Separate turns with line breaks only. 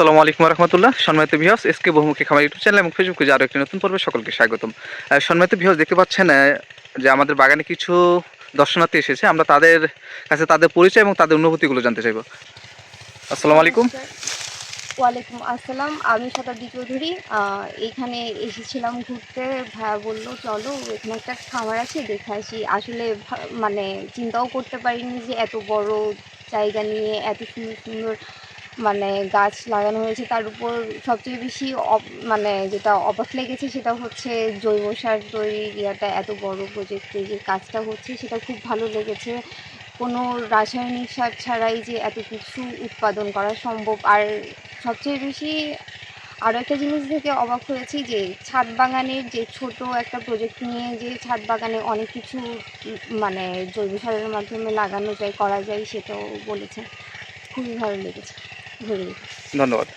আসসালামু আলাইকুম রহমতুল্লাহ। সম্মানিত ভিউয়ার্স এসকে বহুমুখী খামার ইউটিউব চ্যানেল এবং ফেসবুক আরও একটি নতুন পর্বে সকলকে স্বাগতম। সম্মানিত ভিউয়ার্স, দেখতে পাচ্ছেন যে আমাদের বাগানে কিছু দর্শনার্থী এসেছে। আমরা তাদের কাছে তাদের পরিচয় এবং তাদের অনুভূতিগুলো জানতে চাইব। আসসালামু আলাইকুম।
ওয়ালাইকুম আসসালাম, আমি শতাব্দী চৌধুরী। এখানে এসেছিলাম ঘুরতে। ভাইয়া বলল, চলো, এখানে একটা খামার আছে, দেখে আসি। আসলে মানে চিন্তাও করতে পারিনি যে এত বড় জায়গা নিয়ে এত সুন্দর সুন্দর মানে গাছ লাগানো হয়েছে, তার উপর সবচেয়ে বেশি মানে যেটা অবাক লেগেছে সেটা হচ্ছে জৈব সার তৈরি ইয়াটা, এত বড় প্রজেক্টে যে কাজটা হচ্ছে সেটা খুব ভালো লেগেছে। কোনো রাসায়নিক সার ছাড়াই যে এত কিছু উৎপাদন করা সম্ভব। আর সবচেয়ে বেশি আরও একটা জিনিস থেকে অবাক হয়েছি যে ছাদ বাগানের যে ছোট একটা প্রজেক্ট নিয়ে যে ছাদ বাগানে অনেক কিছু মানে জৈব সারের মাধ্যমে লাগানো যায়, করা যায় সেটাও বলেছে। খুবই ভালো লেগেছে।
ধন্যবাদ।